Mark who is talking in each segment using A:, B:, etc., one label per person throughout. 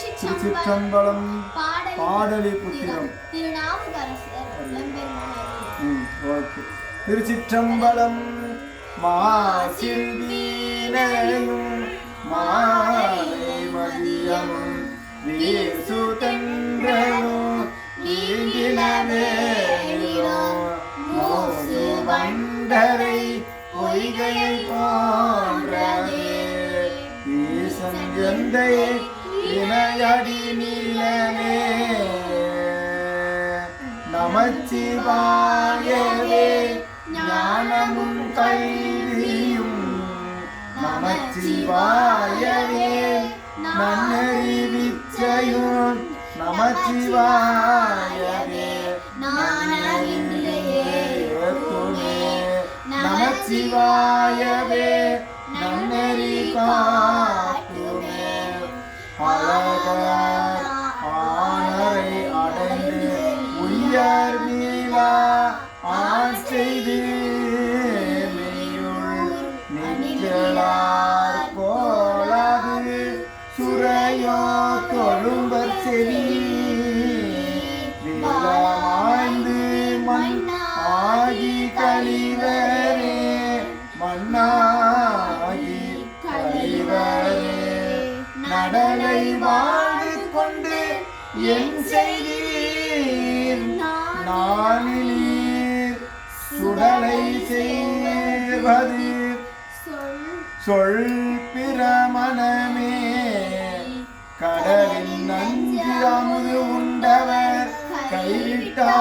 A: திருச்சிற்றம்பலம் பாடலி புத்திரம்
B: திருநாவுக்கரசர் எம்பெருமான் அருளிய
A: ம் ஓகே திருச்சிற்றம்பலம் மாசில் வீணையும் மாலை மதியமும் வீசு எந்தை இணையடி நீலனே நமச்சிவாயவே ஞானமும் கல்வியும் நமச்சிவாயவே. நன்னறிவிச்சையும் நமச்சிவாயவே. நமச்சிவாயவே நன்னறி காட்டுமே அழகார் ஆனரை அடைந்து உயர் மீளா ஆண் செய்து மெய்யுள் நிற்கலார் போலாது சுரையோ தொழும்பர் செவி விழாய்ந்து மண் ஆகி கழிவரே மண்ணாகி கடலை வாழ்ந்து கொண்டு என் செய்கிறீர். நானிலீர் சுடலை செய்வது. சொல் பிரமணமே. கடலில் நஞ்சு அமுது உண்டவர். கைவிட்டார்.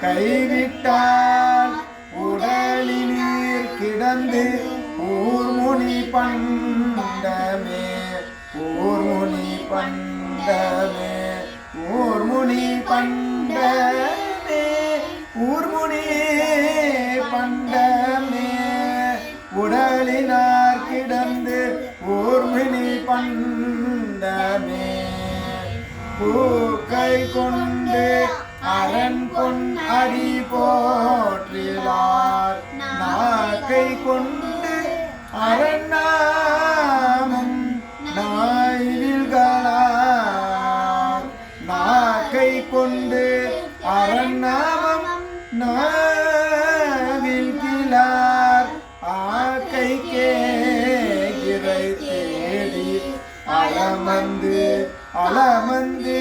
A: கைவிட்டார். பண்டமே. ஊர்முனி பண்டமே. ஊர்முனி பண்டமே. ஊர்முனி பண்டமே. உடலினார் கிடந்து ஊர்மினி பண்டமே. பூக்கை கொண்டு அரண் பொன் அடி போற்றிலார். நாக்கை கொண்டு அரண்ணாமம் நாய்வில்களார் நாக்கை கொண்டு அரண்ணாமம் நாவில் கிளார். ஆக்கை கேகிரை தேடி அலமந்து அலமந்து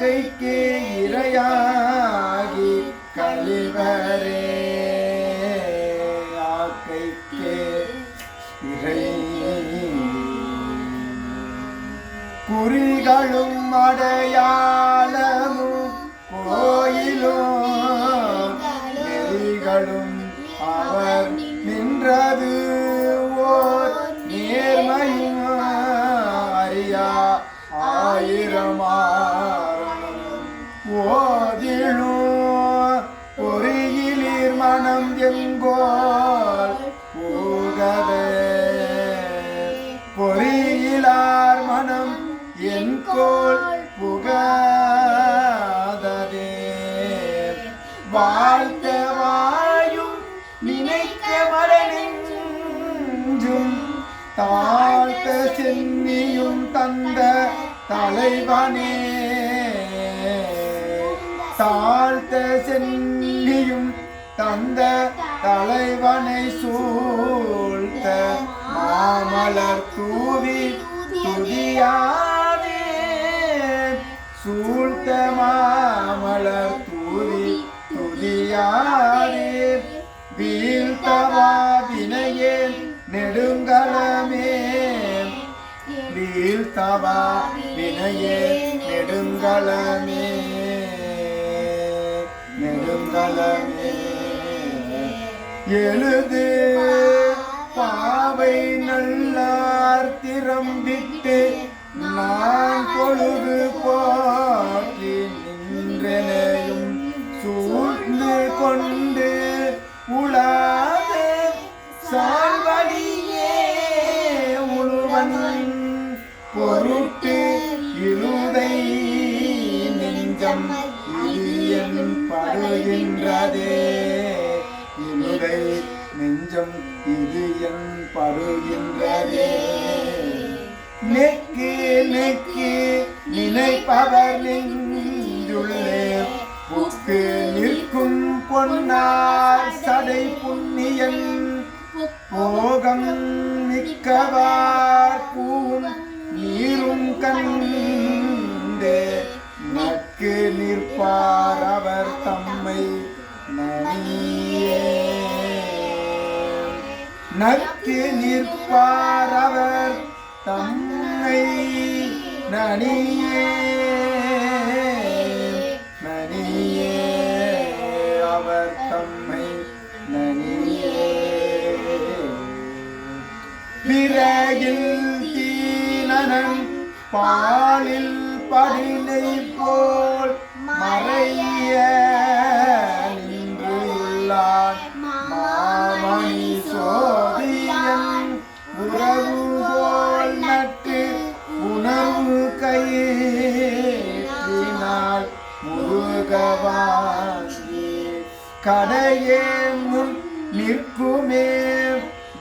A: வாழ்க்கைக்கு இரையாகி கழிவரே. ஆக்கைக்கே இறை. குறிகளும் அடையா கோல் புகாததே. வாழ்த்த வாழும் நினைக்க மரனெஞ்சும் தாழ்த்த சென்னியும் தந்த தலைவனே. தாழ்த்த சென்னியும் தந்த தலைவனை சூழ்த்த மாமலர் தூவி துதியா சூழ்த்த மாமலர் தூவி துதியாதே வீழ்த்தவா வினையேன் நெடுங்கலமே வீழ்த்தவா வினையே நெடுங்கலமே நெடுங்கலமே எழுது பாவை நல்லார் திறம்பிட்டு நான் பொழுது பாக்கி நின்றனையும் சூழ்ந்து கொண்டு உலாது சால்வ அடியே பொருட்டு இழுதை நெஞ்சம் இது படுகின்றதே. இழுதை நெஞ்சம் இது என் படுகின்றதே. நெக்கு நெக்கு நினைப்பவர் நெஞ்சுள்ளே. புக்கு நிற்கும் பொன்னார் சடை புண்ணியன். போகம் மிக்கவார் பூவும் நீரும் கண்டே. நக்கு நிற்பார் அவர் தம்மை நனியே நக்கு நிற்பார் அவர் தம்மை நனியே நனியே அவர் தம்மை நனியே பிறகில் தீனன் பாலில் படினை போல் மறைய. கையினால் முருகவாங்கி கடையே முன் நிற்குமே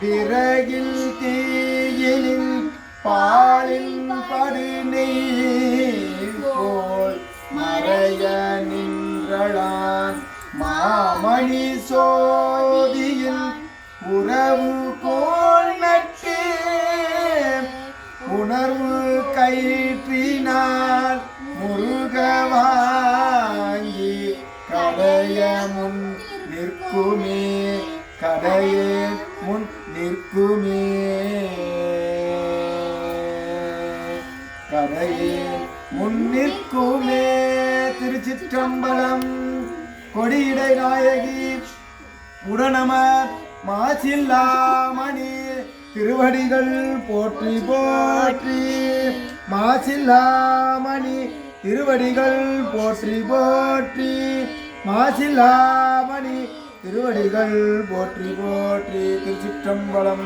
A: விறகில் தீயிலின் பாலின் படுநீ போல் மறைய நின்றளான் மாமணி சோதியின் உறவு போல் நட்டு. உணர்வு கயிற்றினால் முருகவாங்கி கடைய முன் நிற்குமே கடையே முன் நிற்குமே. கடையே முன் நிற்குமே திருச்சிற்றம்பலம் கொடியிடை நாயகி உடனமர் மாசில்லாமணி. திருவடிகள் போற்றி போற்றி மாசில்லாமணி. திருவடிகள் போற்றி போற்றி மாசில்லாமணி. திருவடிகள் போற்றி போற்றி திருச்சிற்றம்பலம்